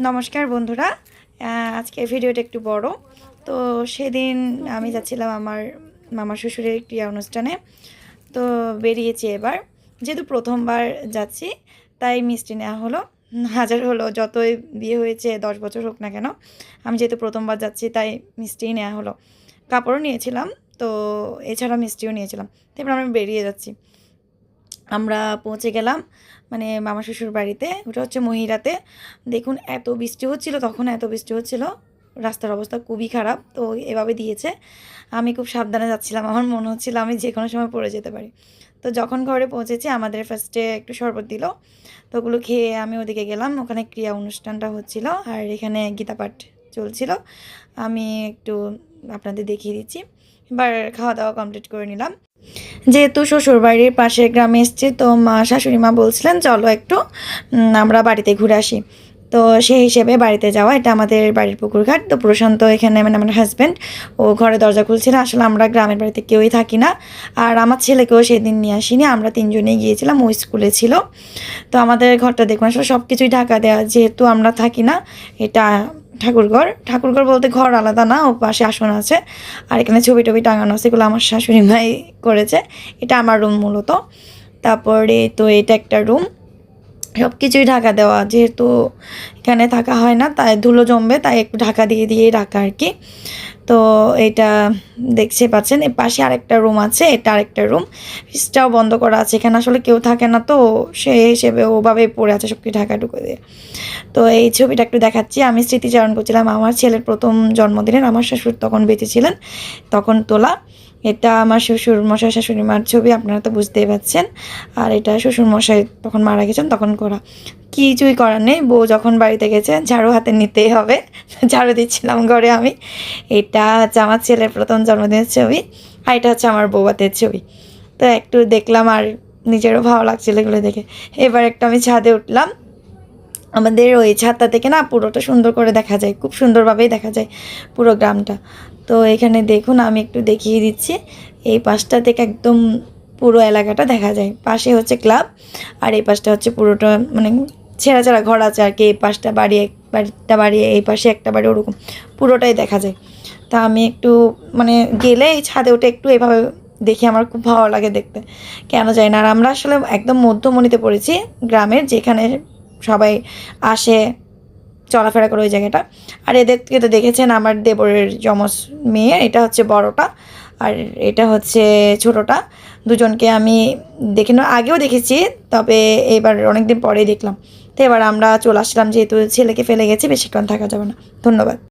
নমস্কার বন্ধুরা। আহ, আজকের ভিডিওটা একটু বড়। তো সেদিন আমি যাচ্ছিলাম আমার মামা শ্বশুরের ক্রিয়া অনুষ্ঠানে। তো বেরিয়েছি এবার। যেহেতু প্রথমবার যাচ্ছি তাই মিষ্টি নেওয়া হলো। হাজার হলো যতই বিয়ে হয়েছে দশ বছর হোক না কেন আমি যেহেতু প্রথমবার যাচ্ছি তাই মিষ্টিই নেওয়া হলো। কাপড়ও নিয়েছিলাম তো এছাড়া মিষ্টিও নিয়েছিলাম। তো এবার আমরা বেরিয়ে যাচ্ছি। আমরা পৌঁছে গেলাম মানে মামা শ্বশুর বাড়িতে, ওটা হচ্ছে মহিরাতে দেখুন, এত বৃষ্টি হচ্ছিল, তখন এত বৃষ্টি হচ্ছিল। রাস্তার অবস্থা খুবই খারাপ, তো এভাবে দিয়েছে। আমি খুব সাবধানে যাচ্ছিলাম, আমার মনে হচ্ছিল আমি যে কোনো সময় পড়ে যেতে পারি। তো যখন ঘরে পৌঁছেছি, আমাদের ফার্স্টে একটু শরবত দিল। তো ওগুলো খেয়ে আমি ওদিকে গেলাম, ওখানে ক্রিয়া অনুষ্ঠানটা হচ্ছিল, আর এখানে গীতাপাঠ চলছিল। আমি একটু আপনাদের দেখিয়ে দিচ্ছি। এবার খাওয়া দাওয়া কমপ্লিট করে নিলাম। যেহেতু শ্বশুর বাড়ির পাশের গ্রামে এসেছি, তো মা শাশুড়ি মা বলছিলেন, চলো একটু আমরা বাড়িতে ঘুরে আসি। তো সেই হিসেবে বাড়িতে যাওয়া, এটা আমাদের বাড়ির পুকুরঘাট। তো প্রশান্ত এখানে মানে আমার হাজব্যান্ড ও ঘরে দরজা খুলছিল আসলে আমরা গ্রামের বাড়িতে কেউই থাকি না। আর আমার ছেলেকেও সেদিন নিয়ে আসিনি। আমরা তিনজনেই গিয়েছিলাম ওই স্কুলে ছিল। তো আমাদের ঘরটা দেখুন, আসলে সব কিছুই ঢাকা দেওয়া যেহেতু আমরা থাকি না, এটা ঠাকুরঘর। ঠাকুরঘর বলতে ঘর আলাদা না, ও পাশে আসন আছে। আর এখানে ছবি টবি টাঙানো আছে, এগুলো আমার শাশুড়ি মাই করেছে। এটা আমার রুম মূলত। তারপরে তো এটা একটা রুম সব কিছুই ঢাকা দেওয়া, যেহেতু এখানে থাকা হয় না, তাই ধুলো জমবে, তাই একটু ঢাকা দিয়ে দিয়ে রাখা আর কি। তো এটা দেখতে পাচ্ছেন, এর পাশে আরেকটা রুম আছে, এটা আরেকটা রুম ফ্রিজটাও বন্ধ করা আছে, এখানে আসলে কেউ থাকে না তো, সে হিসেবে ওভাবে পড়ে আছে সব কিছু ঢাকা ঢুকে দিয়ে। তো এই ছবিটা একটু দেখাচ্ছি, আমি স্মৃতিচারণ করছিলাম, আমার ছেলের প্রথম জন্মদিনের, আমার শ্বশুর তখন বেঁচে ছিলেন, তখন তোলা। এটা আমার শ্বশুর মশাই শাশুড়ি মার ছবি, আপনারা তো বুঝতেই পারছেন আর এটা শ্বশুর মশাই তখন মারা গেছেন, তখন করা। কিছুই করার নেই। বউ যখন বাড়িতে গেছে, ঝাড়ু হাতে নিতেই হবে। ঝাড়ু দিচ্ছিলাম ঘরে আমি। এটা হচ্ছে আমার ছেলের প্রথম জন্মদিনের ছবি, আর এটা হচ্ছে আমার বৌবাতের ছবি। তো একটু দেখলাম আর নিজেরও ভালো লাগছিল এগুলো দেখে। এবার একটু আমি ছাদে উঠলাম। আমাদের ওই ছাদটা থেকে না পুরোটা সুন্দর করে দেখা যায়। খুব সুন্দরভাবেই দেখা যায় পুরো গ্রামটা। তো এখানে দেখুন, আমি একটু দেখিয়ে দিচ্ছি। এই পাশটা থেকে একদম পুরো এলাকাটা দেখা যায়। পাশে হচ্ছে ক্লাব, আর এই পাশটা হচ্ছে পুরোটা মানে ছেঁড়া ছেঁড়া ঘর আছে আর কি। এই পাশটা বাড়ি এক বাড়িটা বাড়ি, এই পাশে একটা বাড়ি, ওরকম পুরোটাই দেখা যায়। তা আমি একটু মানে গেলে এই ছাদে উঠে একটু এভাবে দেখি, আমার খুব ভালো লাগে দেখতে। কেন যায় না, আর আমরা আসলে একদম মধ্যমণিতে পড়েছি গ্রামের, যেখানে সবাই আসে চলাফেরা করে ওই জায়গাটা। আর এদেরকে তো দেখেছেন আমার দেবরের যমজ মেয়ে, এটা হচ্ছে বড়টা আর এটা হচ্ছে ছোটটা। দুজনকে আমি দেখে আগেও দেখেছি, তবে এবার অনেকদিন পরেই দেখলাম। তো এবার আমরা চলে আসলাম, যেহেতু ছেলেকে ফেলে গেছি, বেশিক্ষণ থাকা যাবে না। ধন্যবাদ।